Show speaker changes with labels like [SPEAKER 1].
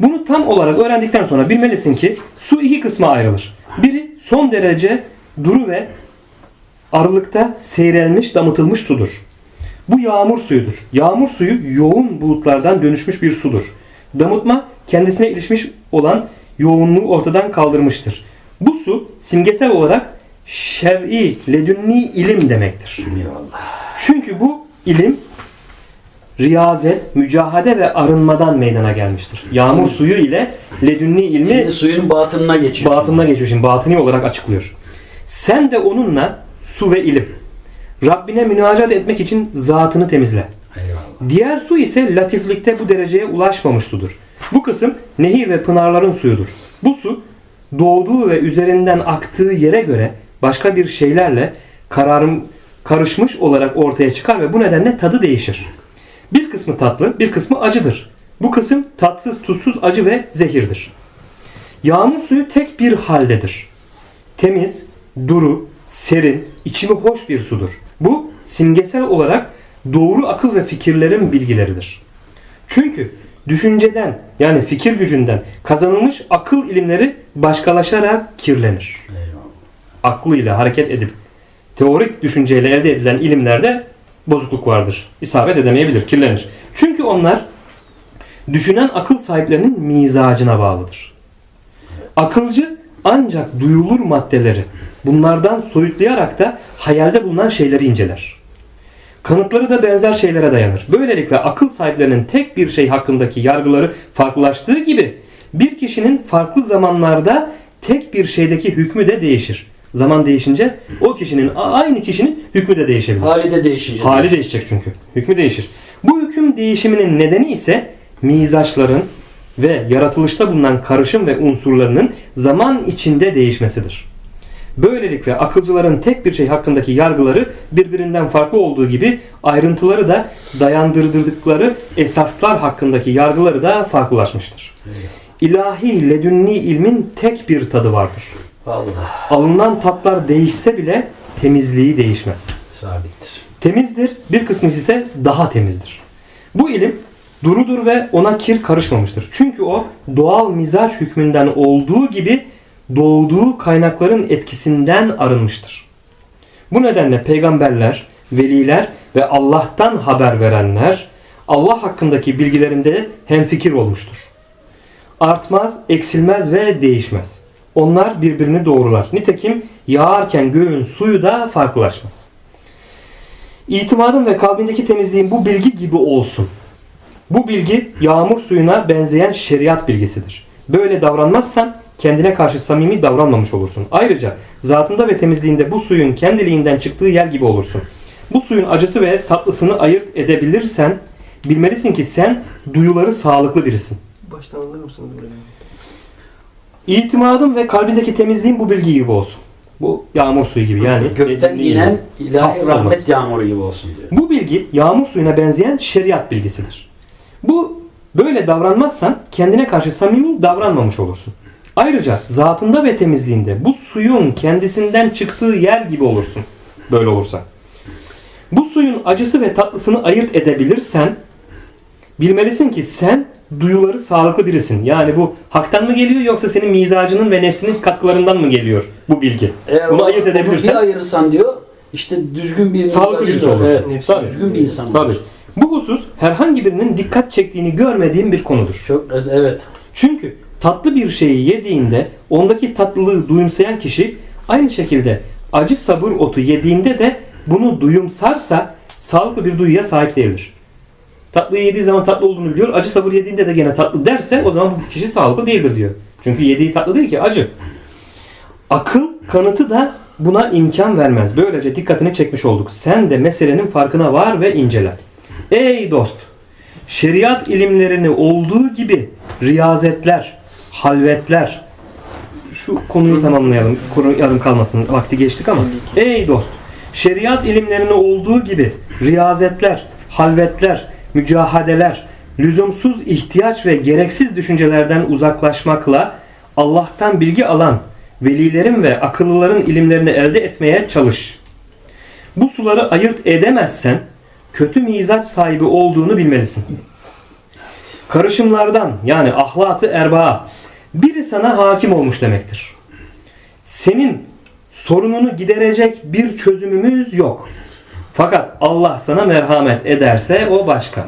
[SPEAKER 1] Bunu tam olarak öğrendikten sonra bilmelisin ki su iki kısma ayrılır. Biri son derece duru ve aralıkta seyrelmiş, damıtılmış sudur. Bu yağmur suyudur. Yağmur suyu yoğun bulutlardan dönüşmüş bir sudur. Damıtma kendisine ilişmiş olan yoğunluğu ortadan kaldırmıştır. Bu su simgesel olarak şer'i, ledünni ilim demektir.
[SPEAKER 2] Eyvallah.
[SPEAKER 1] Çünkü bu ilim riyazet, mücahade ve arınmadan meydana gelmiştir. Yağmur suyu ile ledünni ilmi
[SPEAKER 2] Şimdi suyun batınına geçiyor.
[SPEAKER 1] batınına geçiyor şimdi. Batıni olarak açıklıyor. Sen de onunla su ve ilim. Rabbine münacat etmek için zatını temizle.
[SPEAKER 2] Eyvallah.
[SPEAKER 1] Diğer su ise latiflikte bu dereceye ulaşmamış sudur. Bu kısım nehir ve pınarların suyudur. Bu su doğduğu ve üzerinden aktığı yere göre başka bir şeylerle kararım karışmış olarak ortaya çıkar ve bu nedenle tadı değişir. Bir kısmı tatlı, bir kısmı acıdır. Bu kısım tatsız, tuzsuz, acı ve zehirdir. Yağmur suyu tek bir haldedir. Temiz, duru, serin, içimi hoş bir sudur. Bu simgesel olarak doğru akıl ve fikirlerin bilgileridir. Çünkü düşünceden yani fikir gücünden kazanılmış akıl ilimleri başkalaşarak kirlenir. Aklıyla hareket edip teorik düşünceyle elde edilen ilimlerde bozukluk vardır. İsabet edemeyebilir, kirlenir. Çünkü onlar düşünen akıl sahiplerinin mizacına bağlıdır. Akılcı ancak duyulur maddeleri bunlardan soyutlayarak da hayalde bulunan şeyleri inceler. Kanıtları da benzer şeylere dayanır. Böylelikle akıl sahiplerinin tek bir şey hakkındaki yargıları farklılaştığı gibi bir kişinin farklı zamanlarda tek bir şeydeki hükmü de değişir. Zaman değişince o kişinin aynı kişinin hükmü de değişebilir.
[SPEAKER 2] Hali de değişince.
[SPEAKER 1] Hali değişecek çünkü. Hükmü değişir. Bu hüküm değişiminin nedeni ise mizaçların ve yaratılışta bulunan karışım ve unsurlarının zaman içinde değişmesidir. Böylelikle akılcıların tek bir şey hakkındaki yargıları birbirinden farklı olduğu gibi ayrıntıları da dayandırdıkları esaslar hakkındaki yargıları da farklılaşmıştır. İlahi ledünni ilmin tek bir tadı vardır.
[SPEAKER 2] Vallahi
[SPEAKER 1] Alınan tatlar değişse bile temizliği değişmez.
[SPEAKER 2] sabittir.
[SPEAKER 1] Temizdir, bir kısmı ise daha temizdir. Bu ilim durudur ve ona kir karışmamıştır. Çünkü o doğal mizaç hükmünden olduğu gibi doğduğu kaynakların etkisinden arınmıştır. Bu nedenle peygamberler, veliler ve Allah'tan haber verenler Allah hakkındaki bilgilerinde hemfikir olmuştur. Artmaz, eksilmez ve değişmez. Onlar birbirini doğrular. Nitekim yağarken göğün suyu da farklılaşmaz. İtimadın ve kalbindeki temizliğin bu bilgi gibi olsun. Bu bilgi yağmur suyuna benzeyen şeriat bilgisidir. Böyle davranmazsan kendine karşı samimi davranmamış olursun. Ayrıca zatında ve temizliğinde bu suyun kendiliğinden çıktığı yer gibi olursun. Bu suyun acısı ve tatlısını ayırt edebilirsen bilmelisin ki sen duyuları sağlıklı birisin.
[SPEAKER 3] Baştan alır mısınız buraya?
[SPEAKER 1] İtimadın ve kalbindeki temizliğin bu bilgi gibi olsun. Bu yağmur suyu gibi yani.
[SPEAKER 2] Gökten inen ilahi rahmet
[SPEAKER 1] olması.
[SPEAKER 2] yağmuru gibi olsun diyor.
[SPEAKER 1] Bu bilgi yağmur suyuna benzeyen şeriat bilgisidir. Bu böyle davranmazsan kendine karşı samimi davranmamış olursun. Ayrıca zatında ve temizliğinde bu suyun kendisinden çıktığı yer gibi olursun. Böyle olursa. Bu suyun acısı ve tatlısını ayırt edebilirsen bilmelisin ki sen duyuları sağlıklı birisin. Yani bu haktan mı geliyor yoksa senin mizacının ve nefsinin katkılarından mı geliyor bu bilgi?
[SPEAKER 2] Eğer
[SPEAKER 1] Bunu
[SPEAKER 2] o-
[SPEAKER 1] ayırt edebilirsen
[SPEAKER 2] Bunu bir ayırırsan diyor işte düzgün bir
[SPEAKER 1] Sağlıklı birisi olursun.
[SPEAKER 2] Evet,
[SPEAKER 1] Tabii.
[SPEAKER 2] düzgün bir insan
[SPEAKER 1] Tabii. Bu husus herhangi birinin dikkat çektiğini görmediğim bir konudur.
[SPEAKER 2] Çok evet.
[SPEAKER 1] Çünkü tatlı bir şeyi yediğinde ondaki tatlılığı duyumsayan kişi aynı şekilde acı sabır otu yediğinde de bunu duyumsarsa sağlıklı bir duyuya sahip değildir. Tatlıyı yediği zaman tatlı olduğunu biliyor. Acı sabır yediğinde de gene tatlı derse o zaman bu kişi sağlıklı değildir diyor. Çünkü yediği tatlı değil ki acı. Akıl kanıtı da buna imkan vermez. Böylece dikkatini çekmiş olduk. Sen de meselenin farkına var ve incele. Ey dost! Şeriat ilimlerini olduğu gibi riyazetler, halvetler, şu konuyu tamamlayalım. Yarım kalmasın. Vakti geçtik ama. Ey dost! Şeriat ilimlerini olduğu gibi riyazetler, halvetler, mücahadeler, lüzumsuz ihtiyaç ve gereksiz düşüncelerden uzaklaşmakla Allah'tan bilgi alan velilerin ve akıllıların ilimlerini elde etmeye çalış. Bu suları ayırt edemezsen kötü mizaç sahibi olduğunu bilmelisin. karışımlardan yani ahlatı erbaa biri sana hakim olmuş demektir. Senin sorununu giderecek bir çözümümüz yok. Fakat Allah sana merhamet ederse o başka.